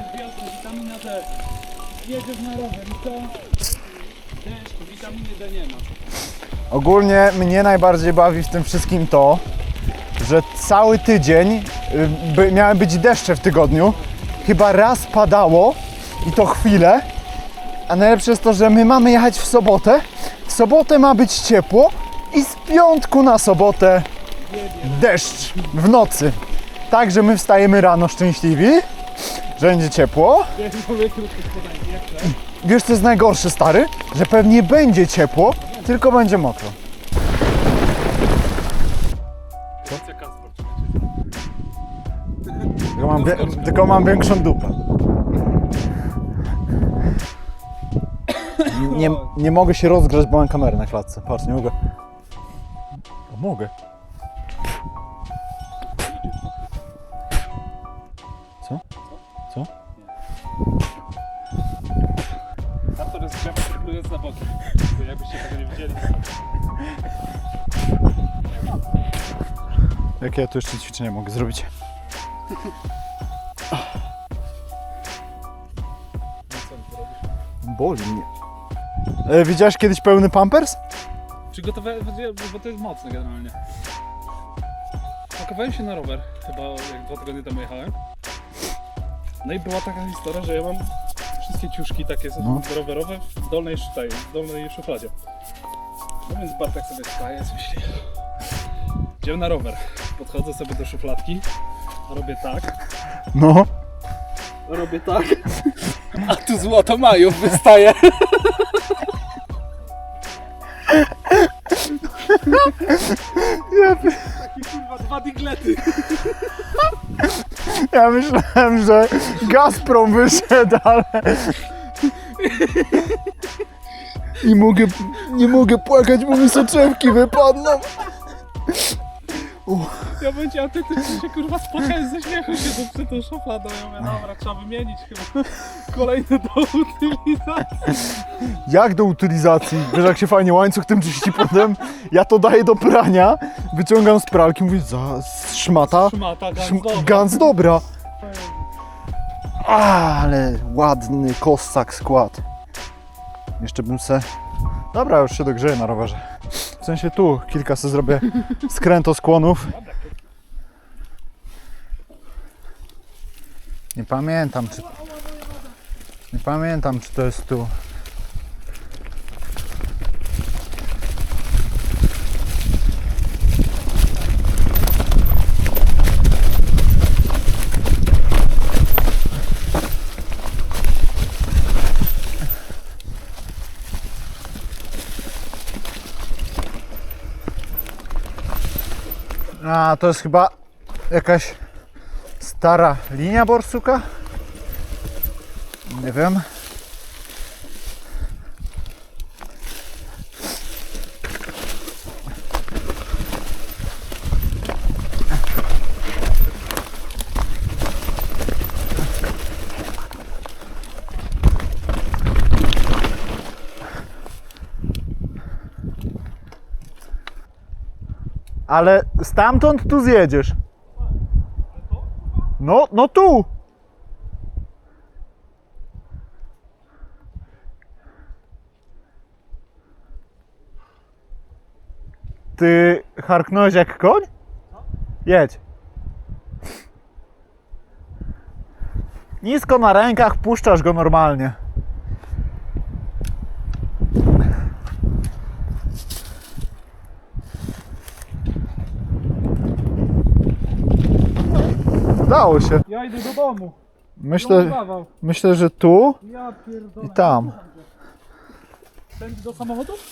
Gwiazda, witamina D. Jedziesz na rower i co? Deszcz, witaminy D nie ma. Ogólnie mnie najbardziej bawi w tym wszystkim to, że cały tydzień y, by, miały być deszcze w tygodniu. Chyba raz padało i to chwilę. A najlepsze jest to, że my mamy jechać w sobotę. W sobotę ma być ciepło i z piątku na sobotę deszcz w nocy. Także my wstajemy rano szczęśliwi, że będzie ciepło. Wiesz co jest najgorsze, stary? Że pewnie będzie ciepło, tylko będzie mokro. Tylko mam, tylko mam większą dupę. Nie, nie mogę się rozgrzać, bo mam kamerę na klatce. Patrz, nie mogę. Mogę. Jakie ja tu jeszcze ćwiczenia mogę zrobić? Boli mnie. E, widziałeś kiedyś pełny pampers? Przygotowałem, bo to jest mocne generalnie. Pakowałem się na rower, chyba jak dwa tygodnie temu jechałem. No i była taka historia, że ja mam wszystkie ciuszki takie No. rowerowe w dolnej, tej, w dolnej szufladzie. No więc Bartek sobie staje, myśli. Idziemy na rower. Podchodzę sobie do szufladki, robię tak, No. robię tak, a tu złoto majów wystaje. Ja, Taki kurwa dwa diglety. ja myślałem, że Gazprom wyszedł, ale... I mogę, nie mogę płakać, bo mi soczewki wypadną. Ja będzie, a ty, ty się kurwa spotkałeś ze śmiechu się tu przy tą szufladą. Ja mówię, dobra, trzeba wymienić chyba. Kolejny do utylizacji. Jak do utylizacji? Wiesz jak się fajnie łańcuch tym czyści potem? Ja to daję do prania, wyciągam z pralki, mówię, za szmata. Szmata, Szm- gans, Gans dobra. Ale ładny kossak skład. Jeszcze bym se... Dobra, już się dogrzeję na rowerze. Sensie tu kilka se zrobię skrętoskłonów. Nie pamiętam czy... Nie pamiętam czy to jest tu. A, to jest chyba jakaś stara linia borsuka? Nie wiem. Ale stamtąd tu zjedziesz. No, no tu. Ty harknąłeś jak koń? Jedź. Nisko na rękach, puszczasz go normalnie. Udało się. Ja idę do domu. Myślę, myślę, że tu Ja pierdolę. i tam. Tędy do samochodu?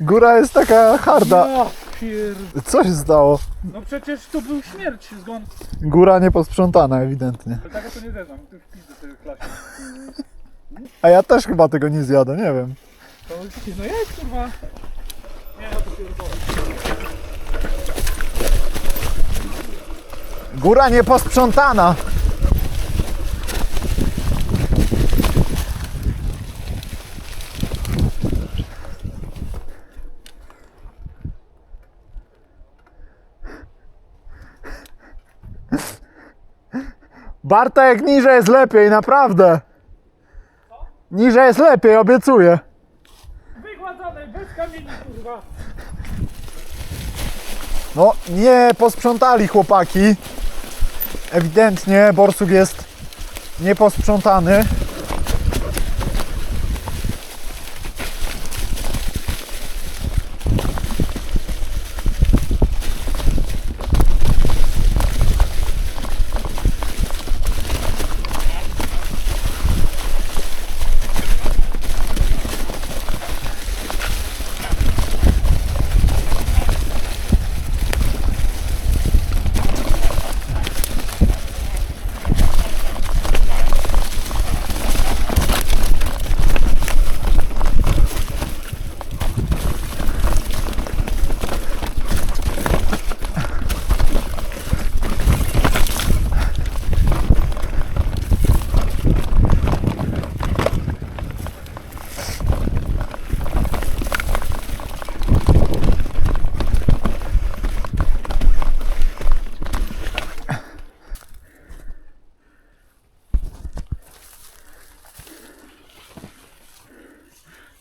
Góra jest taka harda. Ja pierd... Co się stało? No przecież tu był śmierć zgon. Góra nieposprzątana ewidentnie. Tego to nie zezam. Ty w klasie. A ja też chyba tego nie zjadę, nie wiem. To no jest kurwa. Nie, ja to pierdolę. Góra nieposprzątana. Bartek, niżej jest lepiej, naprawdę. Niżej jest lepiej, obiecuję. Wygładzone, bez kamieni, kurwa. No, nie posprzątali chłopaki. Ewidentnie borsuk jest nieposprzątany.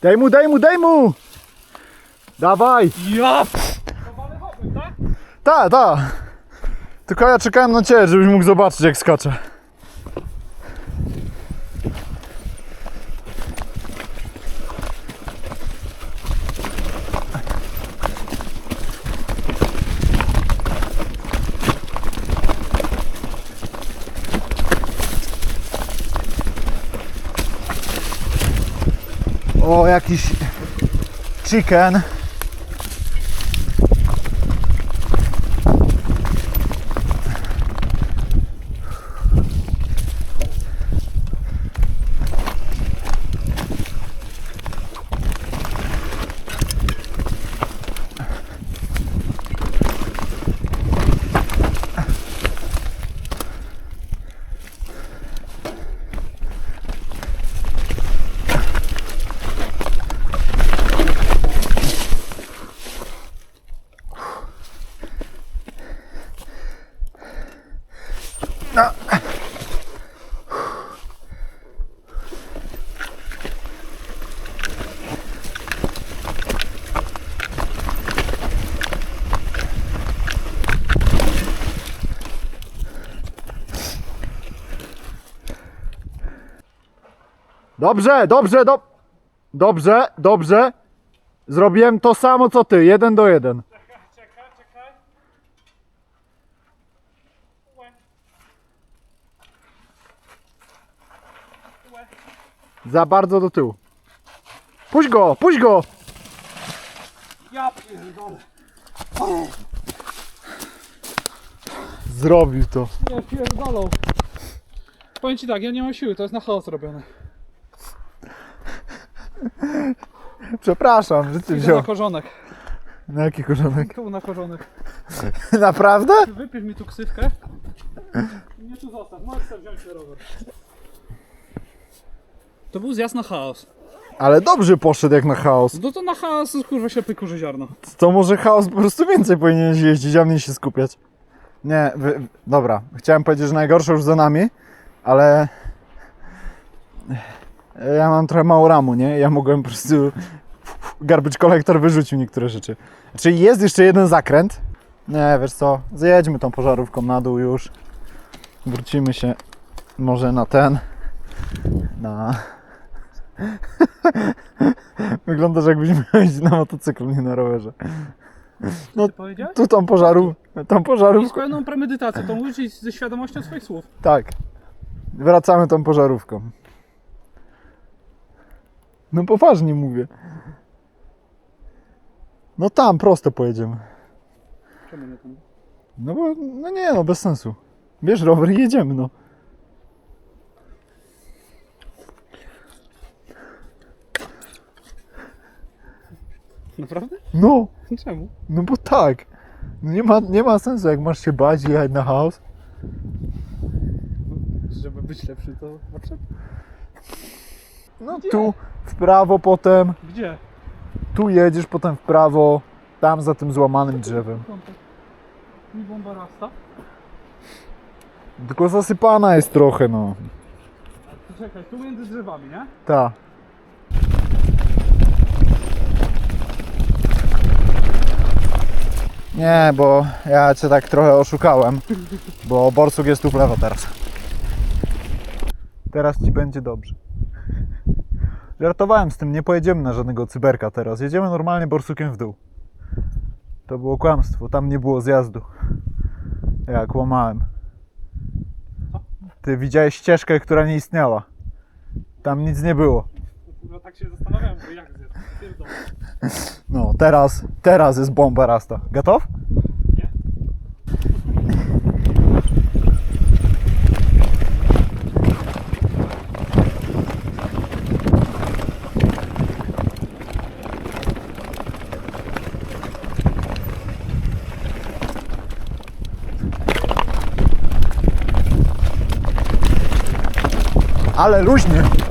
Daj mu, daj mu, daj mu! Dawaj! Ja! Tak? Ta, ta. Tylko ja czekałem na ciebie, żebyś mógł zobaczyć jak skaczę. O, jakiś chicken. Dobrze, dobrze, do... dobrze, dobrze. Zrobiłem to samo co ty, jeden do jeden. Czekaj, czekaj, czekaj. Łe. Za bardzo do tyłu. Puść go, puść go! Ja. Zrobił to. Ja pierdolą. Powiem ci tak, ja nie mam siły, to jest na chaos robione. Przepraszam, że cię Idę wziął. na korzonek. Na jaki korzonek? Tu na korzonek. Naprawdę? Wypisz mi tu ksywkę. I mnie tu zostaw. Możesz sobie wziąć rower. To był zjazd na chaos. Ale dobrze poszedł jak na chaos. No to na chaos kurwa się pykurzy ziarno. To może chaos po prostu więcej powinieneś jeździć, a mniej się skupiać. Nie, wy, dobra. Chciałem powiedzieć, że najgorsze już za nami, ale ja mam trochę mało ramu, nie? Ja mogłem po prostu garbage collector wyrzucił niektóre rzeczy. Czyli jest jeszcze jeden zakręt. Nie, wiesz co, zjedźmy tą pożarówką na dół już. Wrócimy się może na ten. Na... Wyglądasz jakbyśmy jeździć na motocyklu, nie na rowerze. No? Tu tą pożarów, tą I z pożarówką. pełną premedytacją, to mówisz ze świadomością swoich słów. Tak. Wracamy tą pożarówką. No poważnie mówię. No tam prosto pojedziemy. Czemu nie tam? No bo, no nie no, bez sensu. Bierz rower i jedziemy, no. Naprawdę? No, Czemu? no bo tak. No Nie ma, nie ma sensu, jak masz się bać i jechać na chaos. Żeby być lepszy to potrzeba. No tu w prawo potem, Gdzie? tu jedziesz potem w prawo, tam za tym złamanym drzewem. Kątek. Mi bomba rasta. Tylko zasypana jest trochę, no. Czekaj, tu między drzewami, nie? Ta. Nie, bo ja cię tak trochę oszukałem, bo borsuk jest tu w lewo teraz. Teraz ci będzie dobrze. Żartowałem z tym, nie pojedziemy na żadnego cyberka teraz. Jedziemy normalnie borsukiem w dół. To było kłamstwo, tam nie było zjazdu. Ja kłamałem. Ty widziałeś ścieżkę, która nie istniała. Tam nic nie było. No tak się zastanawiałem, bo jak. Pierdolę. No, teraz, teraz jest bomba rasta. Gotów? Nie. Ale luźnie.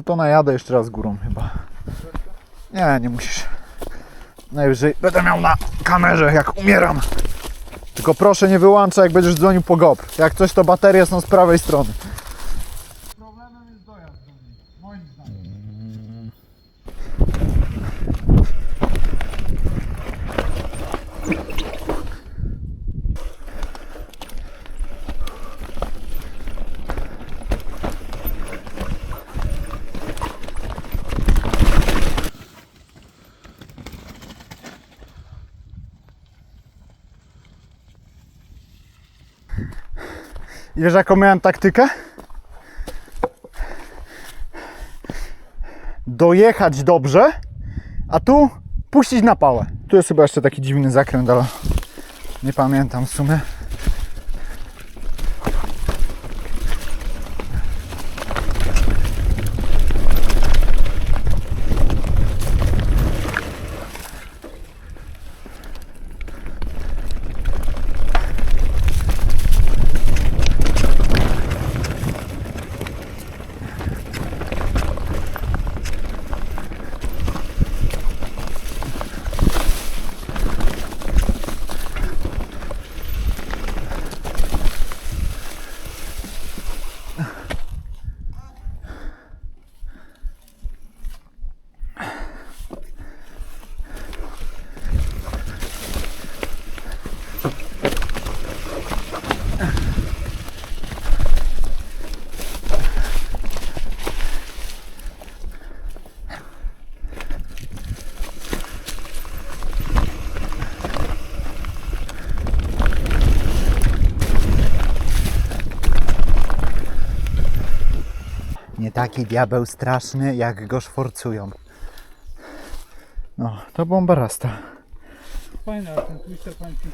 Sobie to najadę jeszcze raz górą chyba. Nie, nie musisz. Najwyżej będę miał na kamerze jak umieram. Tylko proszę nie wyłączaj jak będziesz dzwonił po GOPR. Jak coś to baterie są z prawej strony. Wiesz jaką miałem taktykę? Dojechać dobrze, a tu puścić na pałę. Tu jest chyba jeszcze taki dziwny zakręt, ale nie pamiętam w sumie. Taki diabeł straszny, jak go szforcują. No, to bomba rasta. Fajne, ale ten twister powiem ci.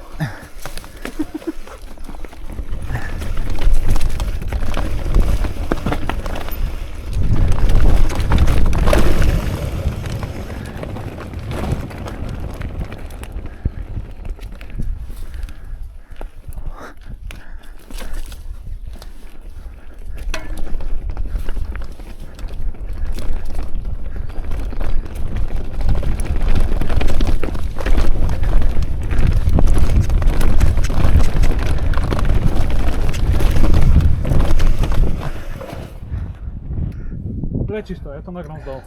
Lecisz to, ja to nagram z dołu.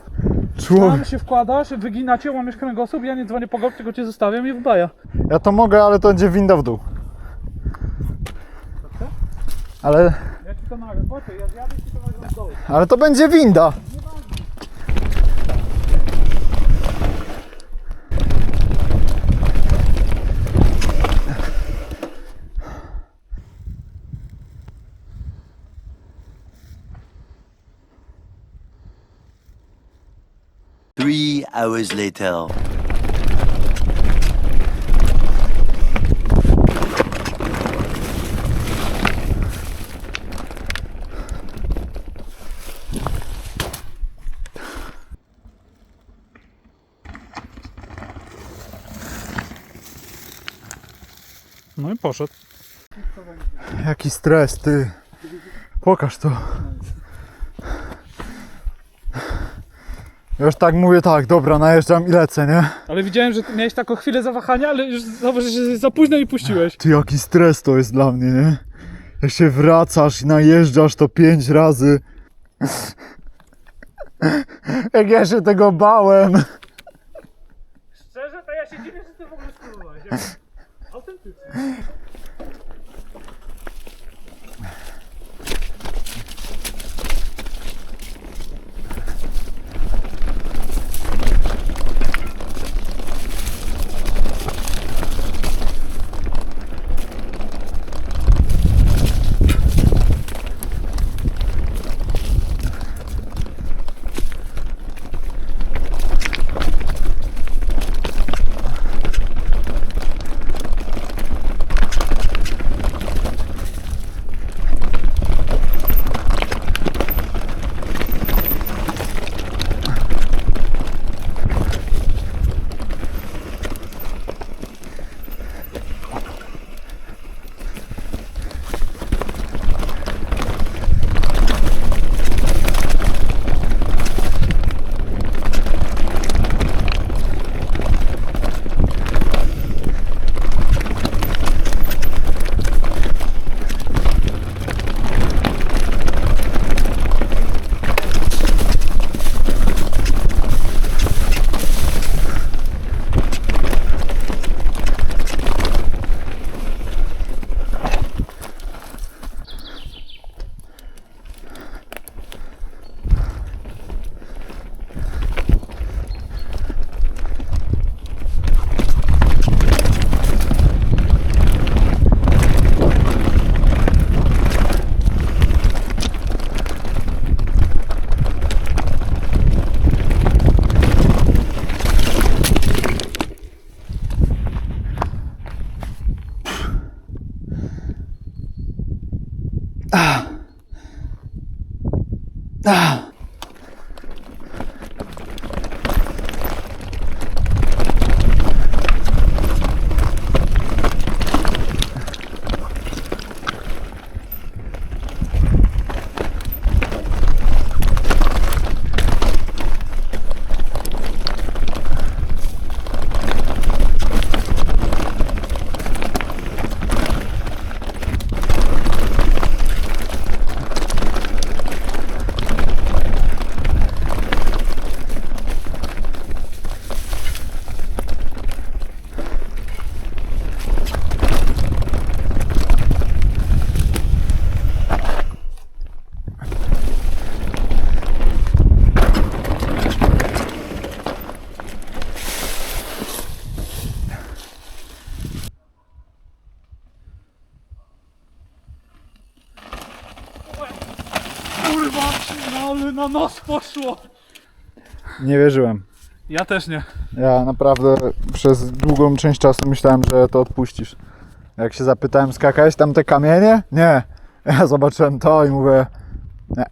Człowiek. Tam się wkładasz, wyginacie, łamiesz kręgosłup, ja nie dzwonię po go, tylko cię zostawiam i wbaja. Ja to mogę, ale to będzie winda w dół. Ale, Ja ci to nagram, ja zjadę i ci to nagram z dołu. ale to będzie winda. Hours later. No i poszedł. Jaki stres, ty. Pokaż to. Już tak mówię, tak, dobra, najeżdżam i lecę, nie? Ale widziałem, że miałeś taką chwilę zawahania, ale już zauważ, że za późno i puściłeś. Ty, jaki stres to jest dla mnie, nie? Jak się wracasz i najeżdżasz to pięć razy. Jak ja się tego bałem. Szczerze, to ja się dziwię, że ty w ogóle spróbowałeś. Autentycznie. Nie wierzyłem. Ja też nie. Ja naprawdę przez długą część czasu myślałem, że to odpuścisz. Jak się zapytałem, skakałeś tam te kamienie? Nie. Ja zobaczyłem to i mówię, nie,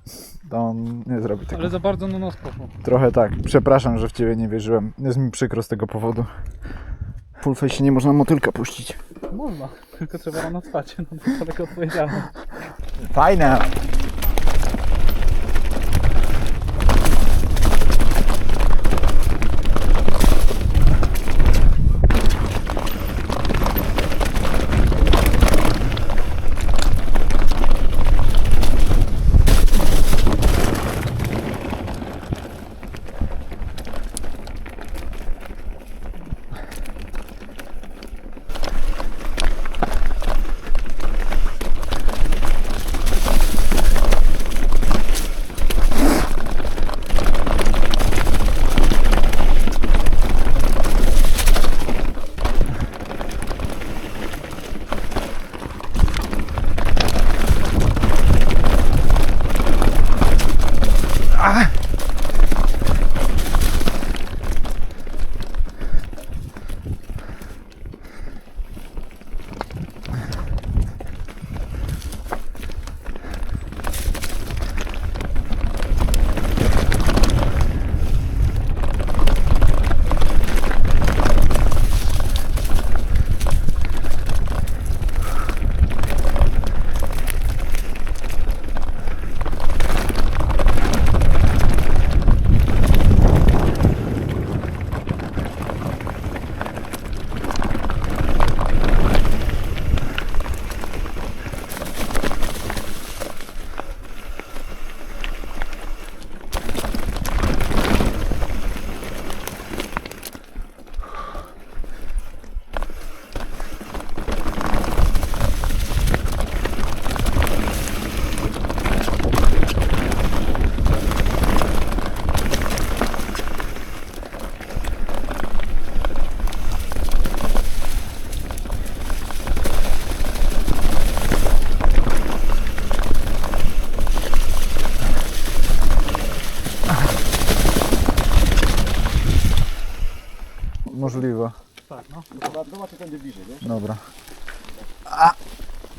to on nie zrobi tego. Ale za bardzo na nos poszło. Trochę tak. Przepraszam, że w Ciebie nie wierzyłem. Jest mi przykro z tego powodu. W fullface nie można motylka puścić. Można, tylko trzeba rano spać. No to taka odpowiedzialność. Fajne.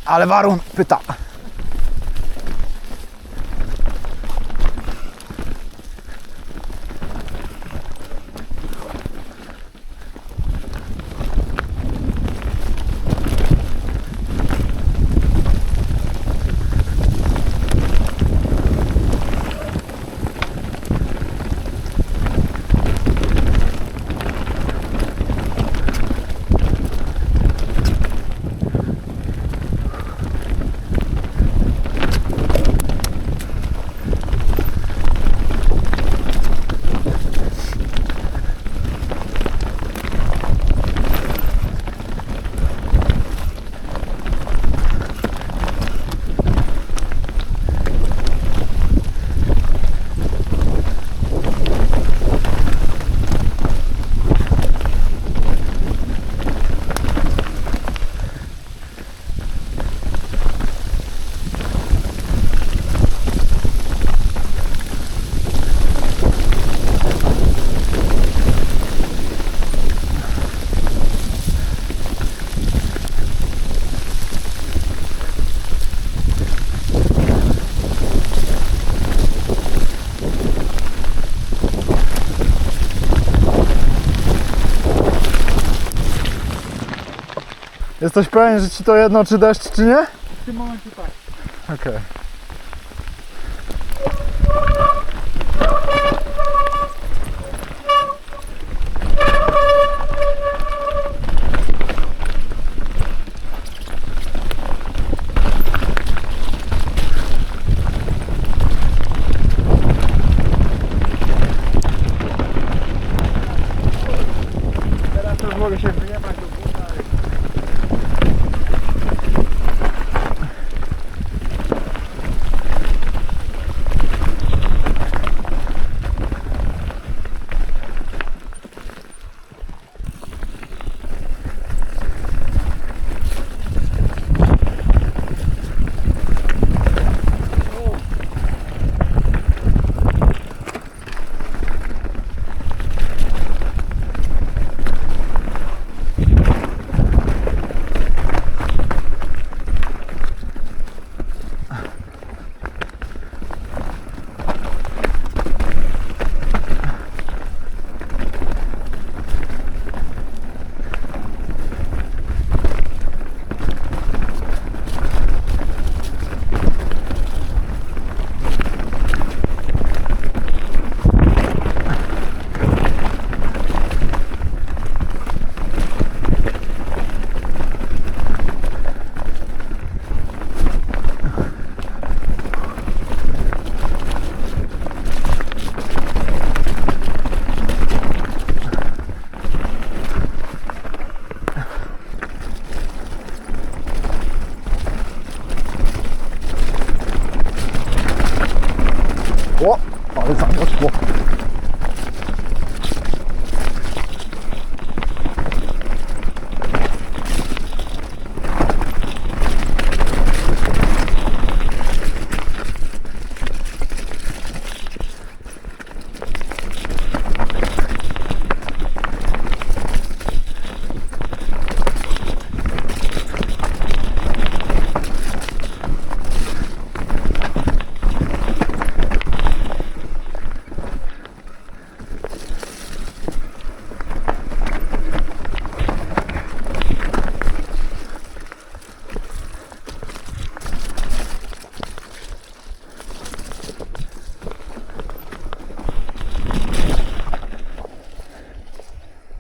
Ale Warun pyta. Jesteś pewien, że ci to jedno, czy deszcz, czy nie? W tym momencie tak. Okej. Teraz 我，把这炸掉！我。